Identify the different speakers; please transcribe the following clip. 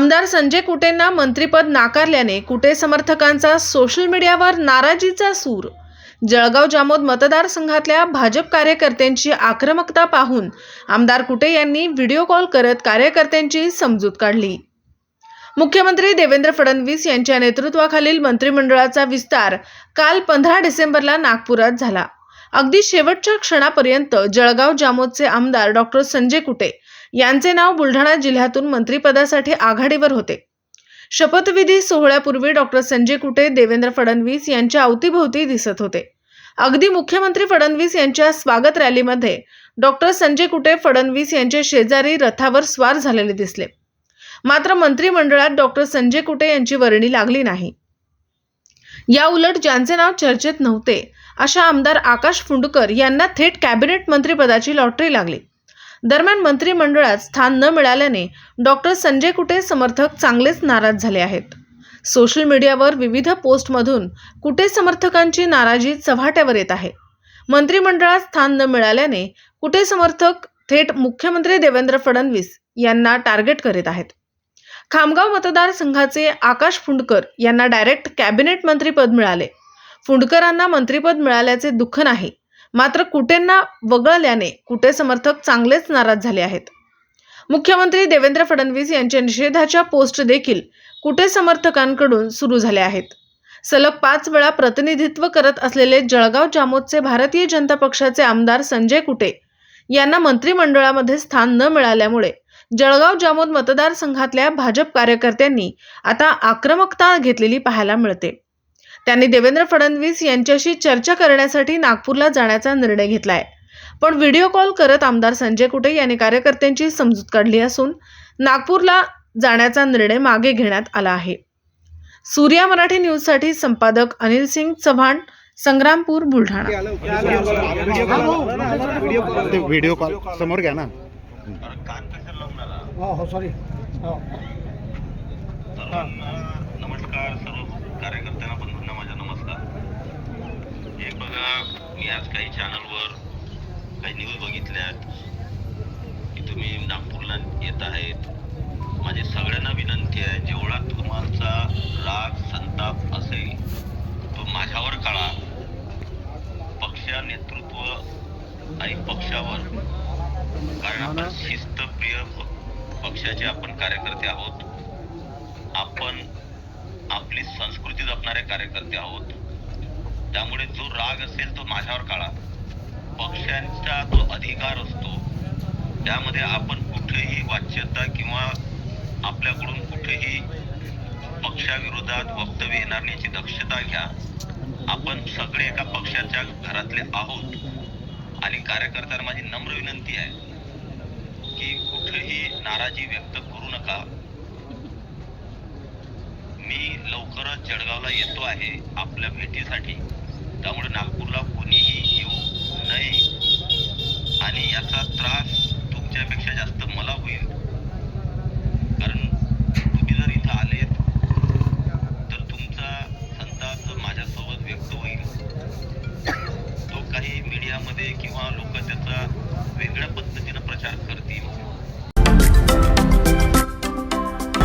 Speaker 1: आमदार संजय कुटेंना मंत्रिपद नाकारल्याने कुटे समर्थकांचा सोशल मीडियावर नाराजीचा सूर. जळगाव जामोद मतदारसंघातल्या भाजप कार्यकर्त्यांची आक्रमकता पाहून आमदार कुटे यांनी व्हिडिओ कॉल करत कार्यकर्त्यांची समजूत काढली. मुख्यमंत्री देवेंद्र फडणवीस यांच्या नेतृत्वाखालील मंत्रिमंडळाचा विस्तार काल पंधरा डिसेंबरला नागपुरात झाला. अगदी शेवटच्या क्षणापर्यंत जळगाव जामोदचे आमदार डॉक्टर संजय कुटे यांचे नाव बुलढाणा जिल्ह्यातून मंत्रिपदासाठी आघाडीवर होते. शपथविधी सोहळ्यापूर्वी डॉक्टर संजय कुटे देवेंद्र फडणवीस यांच्या अवतीभोवती दिसत होते. अगदी मुख्यमंत्री फडणवीस यांच्या स्वागत रॅलीमध्ये डॉक्टर संजय कुटे फडणवीस यांचे शेजारी रथावर स्वार झालेले दिसले. मात्र मंत्रिमंडळात डॉक्टर संजय कुटे यांची वर्णी लागली नाही. या उलट ज्यांचे नाव चर्चेत नव्हते अशा आमदार आकाश फुंडकर यांना थेट कॅबिनेट मंत्रिपदाची लॉटरी लागली. दरम्यान मंत्रिमंडळात स्थान न मिळाल्याने डॉक्टर संजय कुटे समर्थक चांगलेच नाराज झाले आहेत. सोशल मीडियावर विविध पोस्टमधून कुटे समर्थकांची नाराजी चव्हाट्यावर येत आहे. मंत्रिमंडळात स्थान न मिळाल्याने कुटे समर्थक थेट मुख्यमंत्री देवेंद्र फडणवीस यांना टार्गेट करीत आहेत. खामगाव मतदारसंघाचे आकाश फुंडकर यांना डायरेक्ट कॅबिनेट मंत्रीपद मिळाले. फुंडकरांना मंत्रीपद मिळाल्याचे दुःख नाही. मात्र कुटेंना वगळल्याने कुटे समर्थक चांगलेच नाराज झाले आहेत. मुख्यमंत्री देवेंद्र फडणवीस यांच्या निषेधाच्या पोस्ट देखील कुटे समर्थकांकडून सुरू झाल्या आहेत? सलग पाच वेळा प्रतिनिधित्व करत असलेले जळगाव जामोदचे भारतीय जनता पक्षाचे आमदार संजय कुटे यांना मंत्रिमंडळामध्ये स्थान न मिळाल्यामुळे जळगाव जामोद मतदारसंघातल्या भाजप कार्यकर्त्यांनी आता आक्रमकता घेतलेली पाहायला मिळते. त्यांनी देवेंद्र फडणवीस यांच्याशी चर्चा करण्यासाठी नागपूरला जाण्याचा निर्णय घेतलाय. पण व्हिडिओ कॉल करत आमदार संजय कुटे यांनी कार्यकर्त्यांची समजूत काढली असून नागपूरला जाण्याचा निर्णय मागे घेण्यात आला आहे. सूर्या मराठी न्यूजसाठी संपादक अनिल सिंग चव्हाण संग्रामपूर बुलढाणा.
Speaker 2: व्हिडिओ कॉल समोर घ्या ना.
Speaker 3: सॉरी हो.
Speaker 4: नमस्कार सर्व कार्यकर्त्यांना बंधूंना माझा नमस्कार. हे बघा मी आज काही चॅनलवर काही न्यूज बघितल्यात की तुम्ही नागपूरला येत आहेत. माझी सगळ्यांना विनंती आहे जेवढा तुम्हाला राग संताप असेल तो माझ्यावर काढा पक्ष नेतृत्व आणि पक्षावर. कारण आपण शिस्तप्रिय प- पक्षाचे आपण कार्यकर्ते आहोत आपण आपली संस्कृती कार्यकर्ते आहोत. त्यामुळे जो राग असेल तो माझ्यावर काढा. पक्षांचा जो अधिकार असतो त्यामध्ये आपण कुठेही वाच्यता किंवा आपल्याकडून कुठेही पक्षाविरोधात वक्तव्य येणार याची दक्षता घ्या. आपण सगळे एका पक्षाच्या घरातले आहोत. आणि कार्यकर्त्यांना माझी नम्र विनंती आहे की कुठेही नाराजी व्यक्त करू नका मी लवकरच जळगावला येतो आहे आपल्या भेटीसाठी. त्यामुळे नागपूरला कोणीही येऊ नये.